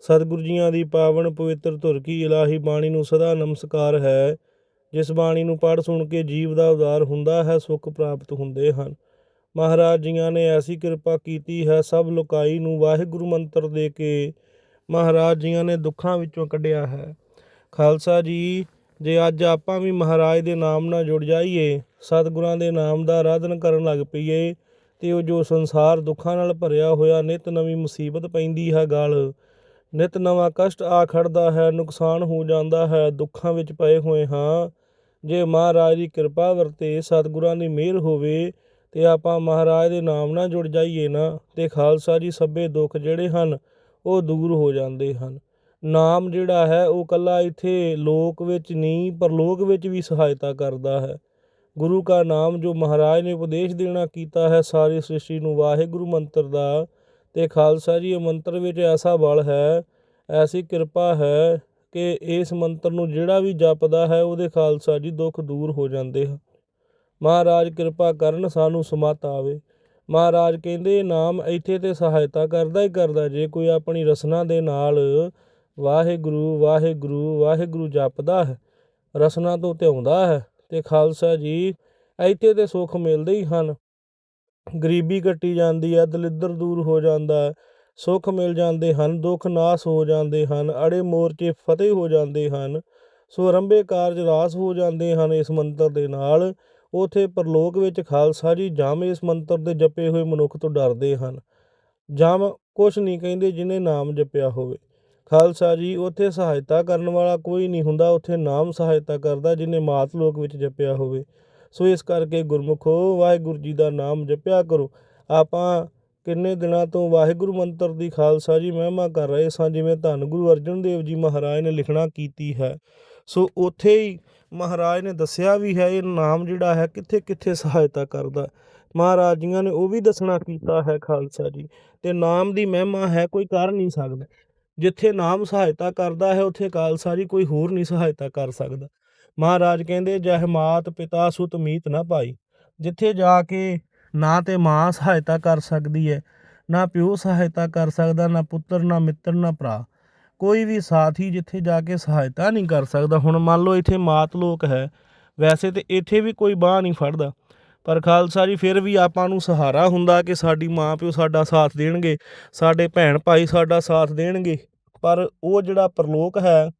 ਸਤਿਗੁਰੂ ਜੀਆਂ ਦੀ ਪਾਵਨ ਪਵਿੱਤਰ ਧੁਰ ਕੀ ਇਲਾਹੀ ਬਾਣੀ ਨੂੰ ਸਦਾ ਨਮਸਕਾਰ ਹੈ। ਜਿਸ ਬਾਣੀ ਨੂੰ ਪੜ੍ਹ ਸੁਣ ਕੇ ਜੀਵ ਦਾ ਉਦਾਰ ਹੁੰਦਾ ਹੈ, ਸੁੱਖ ਪ੍ਰਾਪਤ ਹੁੰਦੇ ਹਨ। ਮਹਾਰਾਜ ਜੀਆਂ ਨੇ ਐਸੀ ਕਿਰਪਾ ਕੀਤੀ ਹੈ, ਸਭ ਲੋਕਾਈ ਨੂੰ ਵਾਹਿਗੁਰੂ ਮੰਤਰ ਦੇ ਕੇ ਮਹਾਰਾਜ ਜੀਆਂ ਨੇ ਦੁੱਖਾਂ ਵਿੱਚੋਂ ਕੱਢਿਆ ਹੈ। ਖਾਲਸਾ ਜੀ, ਜੇ ਅੱਜ ਆਪਾਂ ਵੀ ਮਹਾਰਾਜ ਦੇ ਨਾਮ ਨਾਲ ਜੁੜ ਜਾਈਏ, ਸਤਿਗੁਰਾਂ ਦੇ ਨਾਮ ਦਾ ਆਰਾਧਨ ਕਰਨ ਲੱਗ ਪਈਏ, ਤੇ ਉਹ ਜੋ ਸੰਸਾਰ ਦੁੱਖਾਂ ਨਾਲ ਭਰਿਆ ਹੋਇਆ ਨਿਤ ਨਵੀਂ ਮੁਸੀਬਤ ਪੈਂਦੀ ਹੈ ਗਾਲ ਨਿਤ ਨਵਾਂ ਕਸ਼ਟ ਆ ਖੜਦਾ ਹੈ, ਨੁਕਸਾਨ ਹੋ ਜਾਂਦਾ ਹੈ, ਦੁੱਖਾਂ ਵਿੱਚ ਪਏ ਹੋਏ ਹਾਂ। ਜੇ ਮਹਾਰਾਜ ਦੀ ਕਿਰਪਾ ਵਰਤੇ ਸਤਿਗੁਰਾਂ ਦੀ ਮਿਹਰ ਹੋਵੇ, ਤੇ ਆਪਾਂ ਮਹਾਰਾਜ ਦੇ ਨਾਮ ਨਾਲ ਜੁੜ ਜਾਈਏ ਨਾ, ਤੇ ਖਾਲਸਾ ਜੀ ਸਭੇ ਦੁੱਖ ਜਿਹੜੇ ਹਨ, ਉਹ ਦੂਰ ਹੋ ਜਾਂਦੇ ਹਨ। ਨਾਮ ਜਿਹੜਾ ਹੈ, ਉਹ ਕੱਲਾ ਇੱਥੇ ਲੋਕ ਵਿੱਚ ਨਹੀਂ, ਪਰਲੋਕ ਵਿੱਚ ਵੀ ਸਹਾਇਤਾ ਕਰਦਾ ਹੈ। ਗੁਰੂ ਕਾ ਨਾਮ ਜੋ ਮਹਾਰਾਜ ਨੇ ਉਪਦੇਸ਼ ਦੇਣਾ ਕੀਤਾ ਹੈ, ਸਾਰੀ ਸ੍ਰਿਸ਼ਟੀ ਨੂੰ ਵਾਹਿਗੁਰੂ ਮੰਤਰ ਦਾ ਅਤੇ ਖਾਲਸਾ ਜੀ ਮੰਤਰ ਵਿੱਚ ਐਸਾ ਬਲ ਹੈ, ਐਸੀ ਕਿਰਪਾ ਹੈ ਕਿ ਇਸ ਮੰਤਰ ਨੂੰ ਜਿਹੜਾ ਵੀ ਜਪਦਾ ਹੈ, ਉਹਦੇ ਖਾਲਸਾ ਜੀ ਦੁੱਖ ਦੂਰ ਹੋ ਜਾਂਦੇ ਹਨ। ਮਹਾਰਾਜ ਕਿਰਪਾ ਕਰਨ ਸਾਨੂੰ ਸਮਤ ਆਵੇ। ਮਹਾਰਾਜ ਕਹਿੰਦੇ ਨਾਮ ਇੱਥੇ ਤੇ ਸਹਾਇਤਾ ਕਰਦਾ ਹੀ ਕਰਦਾ, ਜੇ ਕੋਈ ਆਪਣੀ ਰਸਨਾ ਦੇ ਨਾਲ ਵਾਹਿਗੁਰੂ ਵਾਹਿਗੁਰੂ ਵਾਹਿਗੁਰੂ ਜਪਦਾ ਹੈ, ਰਸਨਾ ਤੋਂ ਧਿਆਉਂਦਾ ਹੈ, ਤੇ ਖਾਲਸਾ ਜੀ ਇੱਥੇ ਤੇ ਸੁੱਖ ਮਿਲਦੇ ਹੀ ਹਨ। ਗਰੀਬੀ ਕੱਟੀ ਜਾਂਦੀ ਹੈ, ਦਲਿੱਦਰ ਦੂਰ ਹੋ ਜਾਂਦਾ ਸੁੱਖ ਮਿਲ ਜਾਂਦੇ ਹਨ, ਦੁੱਖ ਨਾਸ ਹੋ ਜਾਂਦੇ ਹਨ, ਅੜੇ ਮੋਰਚੇ ਫਤਿਹ ਹੋ ਜਾਂਦੇ ਹਨ ਸੋ ਰੰਭੇ ਕਾਰਜ ਰਾਸ ਹੋ ਜਾਂਦੇ ਹਨ ਇਸ ਮੰਤਰ ਦੇ ਨਾਲ, ਉਥੇ ਪਰਲੋਕ ਵਿੱਚ ਖਾਲਸਾ ਜੀ ਜਮ ਇਸ ਮੰਤਰ ਦੇ ਜਪੇ ਹੋਏ ਮਨੁੱਖ ਤੋਂ ਡਰਦੇ ਹਨ, ਜਮ ਕੁਛ ਨਹੀਂ ਕਹਿੰਦੇ ਜਿਹਨੇ ਨਾਮ ਜਪਿਆ ਹੋਵੇ, ਖਾਲਸਾ ਜੀ ਉਥੇ ਸਹਾਇਤਾ ਕਰਨ ਵਾਲਾ ਕੋਈ ਨਹੀਂ ਹੁੰਦਾ, ਉਥੇ ਨਾਮ ਸਹਾਇਤਾ ਕਰਦਾ ਜਿਹਨੇ ਮਾਤ ਲੋਕ ਵਿੱਚ ਜਪਿਆ ਹੋਵੇ ਸੋ ਇਸ ਕਰਕੇ ਗੁਰਮੁਖੋ ਵਾਹਿਗੁਰੂ ਜੀ ਦਾ ਨਾਮ ਜਪਿਆ ਕਰੋ। ਆਪਾਂ ਕਿੰਨੇ ਦਿਨਾਂ ਤੋਂ ਵਾਹਿਗੁਰੂ ਮੰਤਰ ਦੀ ਖਾਲਸਾ ਜੀ ਮਹਿਮਾ ਕਰ ਰਹੇ ਸਾਂ, ਜਿਵੇਂ ਧੰਨ ਗੁਰੂ ਅਰਜਨ ਦੇਵ ਜੀ ਮਹਾਰਾਜ ਨੇ ਲਿਖਣਾ ਕੀਤੀ ਹੈ। ਸੋ ਉਥੇ ਹੀ ਮਹਾਰਾਜ ਨੇ ਦੱਸਿਆ ਵੀ ਹੈ, ਇਹ ਨਾਮ ਜਿਹੜਾ ਹੈ ਕਿੱਥੇ ਕਿੱਥੇ ਸਹਾਇਤਾ ਕਰਦਾ ਮਹਾਰਾਜ ਜੀਆਂ ਨੇ ਉਹ ਵੀ ਦੱਸਣਾ ਕੀਤਾ ਹੈ ਖਾਲਸਾ ਜੀ, ਤੇ ਨਾਮ ਦੀ ਮਹਿਮਾ ਹੈ, ਕੋਈ ਕਰ ਨਹੀਂ ਸਕਦਾ। ਜਿੱਥੇ ਨਾਮ ਸਹਾਇਤਾ ਕਰਦਾ ਹੈ, ਉੱਥੇ ਖਾਲਸਾ ਜੀ ਕੋਈ ਹੋਰ ਨਹੀਂ ਸਹਾਇਤਾ ਕਰ ਸਕਦਾ। ਮਹਾਰਾਜ ਕਹਿੰਦੇ, ਜਹ ਮਾਤ ਪਿਤਾ ਸੁਤ ਮੀਤ ਨਾ ਭਾਈ ਜਿੱਥੇ ਜਾ ਕੇ ਨਾ ਤੇ ਮਾਂ ਸਹਾਇਤਾ ਕਰ ਸਕਦੀ ਹੈ ਨਾ ਪਿਓ ਸਹਾਇਤਾ ਕਰ ਸਕਦਾ, ਨਾ ਪੁੱਤਰ, ਨਾ ਮਿੱਤਰ, ਨਾ ਭਰਾ। ਕੋਈ ਵੀ ਸਾਥੀ ਜਿੱਥੇ ਜਾ ਕੇ ਸਹਾਇਤਾ ਨਹੀਂ ਕਰ ਸਕਦਾ। ਹੁਣ ਮੰਨ ਲਓ ਇੱਥੇ ਮਾਤ ਲੋਕ ਹੈ, ਵੈਸੇ ਤੇ ਇੱਥੇ ਵੀ ਕੋਈ ਬਾਹ ਨਹੀਂ ਫੜਦਾ। ਪਰ ਖਾਲਸਾ ਜੀ, ਫਿਰ ਵੀ ਆਪਾਂ ਨੂੰ ਸਹਾਰਾ ਹੁੰਦਾ ਕਿ ਸਾਡੀ ਮਾਂ ਪਿਓ ਸਾਡਾ ਸਾਥ ਦੇਣਗੇ, ਸਾਡੇ ਭੈਣ ਭਾਈ ਸਾਡਾ ਸਾਥ ਦੇਣਗੇ। ਪਰ ਉਹ ਜਿਹੜਾ ਪਰਲੋਕ ਹੈ